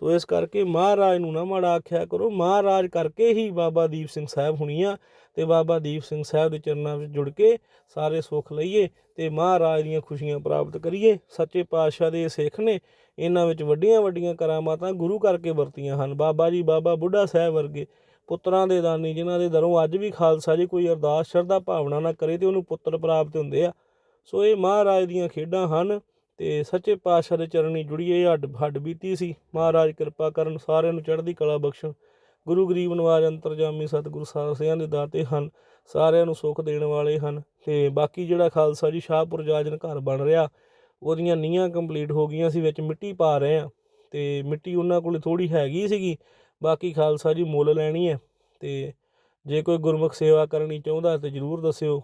ਸੋ ਇਸ ਕਰਕੇ ਮਹਾਰਾਜ ਨੂੰ ਨਾ ਮਾੜਾ ਆਖਿਆ ਕਰੋ। ਮਹਾਰਾਜ ਕਰਕੇ ਹੀ ਬਾਬਾ ਦੀਪ ਸਿੰਘ ਸਾਹਿਬ ਹੁਣੀਆਂ ਤੇ ਬਾਬਾ ਦੀਪ ਸਿੰਘ ਸਾਹਿਬ ਦੇ ਚਰਨਾਂ ਵਿੱਚ ਜੁੜ ਕੇ ਸਾਰੇ ਸੁੱਖ ਲਈਏ ਤੇ ਮਹਾਰਾਜ ਦੀਆਂ ਖੁਸ਼ੀਆਂ ਪ੍ਰਾਪਤ ਕਰੀਏ। ਸੱਚੇ ਪਾਤਸ਼ਾਹ ਦੇ ਸਿੱਖ ਨੇ ਇਹਨਾਂ ਵਿੱਚ ਵੱਡੀਆਂ ਵੱਡੀਆਂ ਕਰਾਮਾਤਾਂ ਗੁਰੂ ਕਰਕੇ ਵਰਤੀਆਂ ਹਨ। ਬਾਬਾ ਜੀ, ਬਾਬਾ ਬੁੱਢਾ ਸਾਹਿਬ ਵਰਗੇ ਪੁੱਤਰਾਂ ਦੇ ਦਾਨੀ ਜਿਨ੍ਹਾਂ ਦੇ ਦਰੋਂ ਅੱਜ ਵੀ ਖਾਲਸਾ ਜੀ ਕੋਈ ਅਰਦਾਸ, ਸ਼ਰਧਾ ਭਾਵਨਾ ਨਾ ਕਰੇ ਤੇ ਉਹਨੂੰ ਪੁੱਤਰ ਪ੍ਰਾਪਤ ਹੁੰਦੇ ਆ। ਸੋ ਇਹ ਮਹਾਰਾਜ ਦੀਆਂ ਖੇਡਾਂ ਹਨ। ਤੇ ਸੱਚੇ ਪਾਤਸ਼ਾਹ ਦੇ ਚਰਨੀ ਜੁੜੀਏ ਹੱਡ ਹੱਡ ਬੀਤੀ ਸੀ। ਮਹਾਰਾਜ ਕਿਰਪਾ ਕਰਨ ਸਾਰਿਆਂ ਨੂੰ ਚੜ੍ਹਦੀ ਕਲਾ ਬਖਸ਼ਣ। ਗੁਰੂ ਗਰੀਬ ਨਵਾਜ ਅੰਤਰਜਾਮੀ ਸਤਿਗੁਰੂ ਸਾਰਿਆਂ ਦੇ ਦਾਤੇ ਹਨ, ਸਾਰਿਆਂ ਨੂੰ ਸੁੱਖ ਦੇਣ ਵਾਲੇ ਹਨ ਤੇ ਬਾਕੀ ਜਿਹੜਾ ਖਾਲਸਾ ਜੀ ਸ਼ਾਹਪੁਰ ਜਾਜਨ ਘਰ ਬਣ ਰਿਹਾ, ਉਹਦੀਆਂ ਨੀਹਾਂ ਕੰਪਲੀਟ ਹੋ ਗਈਆਂ ਸੀ, ਵਿੱਚ ਮਿੱਟੀ ਪਾ ਰਹੇ ਆ ਤੇ ਮਿੱਟੀ ਉਹਨਾਂ ਕੋਲ ਥੋੜੀ ਹੈਗੀ ਸੀਗੀ, ਬਾਕੀ ਖਾਲਸਾ ਜੀ ਮੁੱਲ ਲੈਣੀ ਹੈ। ਤੇ ਜੇ ਕੋਈ ਗੁਰਮੁਖ ਸੇਵਾ ਕਰਨੀ ਚਾਹੁੰਦਾ ਤੇ ਜਰੂਰ ਦੱਸਿਓ,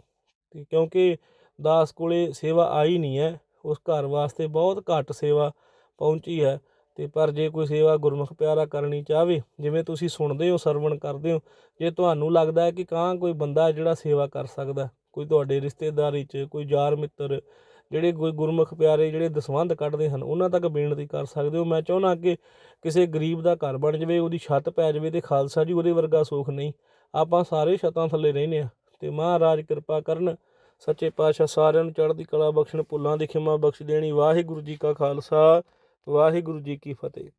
ਕਿਉਂਕਿ ਦਾਸ ਕੋਲੇ ਸੇਵਾ ਆਈ ਨਹੀਂ ਹੈ। ਉਸ ਘਰ ਵਾਸਤੇ ਬਹੁਤ ਘੱਟ ਸੇਵਾ ਪਹੁੰਚੀ ਹੈ। ਤੇ ਪਰ ਜੇ ਕੋਈ ਸੇਵਾ ਗੁਰਮੁਖ ਪਿਆਰਾ ਕਰਨੀ ਚਾਹਵੇ, ਜਿਵੇਂ ਤੁਸੀਂ ਸੁਣਦੇ ਹੋ, ਸਰਵਣ ਕਰਦੇ ਹੋ, ਜੇ ਤੁਹਾਨੂੰ ਲੱਗਦਾ ਹੈ ਕਿ ਕਾਂ ਕੋਈ ਬੰਦਾ ਜਿਹੜਾ ਸੇਵਾ ਕਰ ਸਕਦਾ ਕੋਈ ਤੁਹਾਡੇ ਰਿਸ਼ਤੇਦਾਰੀ 'ਚ, ਕੋਈ ਯਾਰ ਮਿੱਤਰ, ਜਿਹੜੇ ਕੋਈ ਗੁਰਮੁਖ ਪਿਆਰੇ, ਜਿਹੜੇ ਦਸਵੰਧ ਕੱਢਦੇ ਹਨ, ਉਹਨਾਂ ਤੱਕ ਬੇਨਤੀ ਕਰ ਸਕਦੇ ਹੋ। ਮੈਂ ਚਾਹੁੰਦਾ ਕਿ ਕਿਸੇ ਗਰੀਬ ਦਾ ਘਰ ਬਣ ਜਾਵੇ, ਉਹਦੀ ਛੱਤ ਪੈ ਜਾਵੇ ਤੇ ਖਾਲਸਾ ਜੀ ਉਹਦੇ ਵਰਗਾ ਸੁੱਖ ਨਹੀਂ। ਆਪਾਂ ਸਾਰੇ ਛੱਤਾਂ ਥੱਲੇ ਰਹਿੰਦੇ ਆ ਤੇ ਮਹਾਰਾਜ ਕਿਰਪਾ ਕਰਨ ਸੱਚੇ ਪਾਤਸ਼ਾਹ ਸਾਰਿਆਂ ਨੂੰ ਚੜ੍ਹਦੀ ਕਲਾ ਬਖਸ਼ਣ, ਭੁੱਲਾਂ ਦੀ ਖਿਮਾ ਬਖਸ਼ ਦੇਣੀ। ਵਾਹਿਗੁਰੂ ਜੀ ਕਾ ਖਾਲਸਾ, ਵਾਹਿਗੁਰੂ ਜੀ ਕੀ ਫਤਿਹ।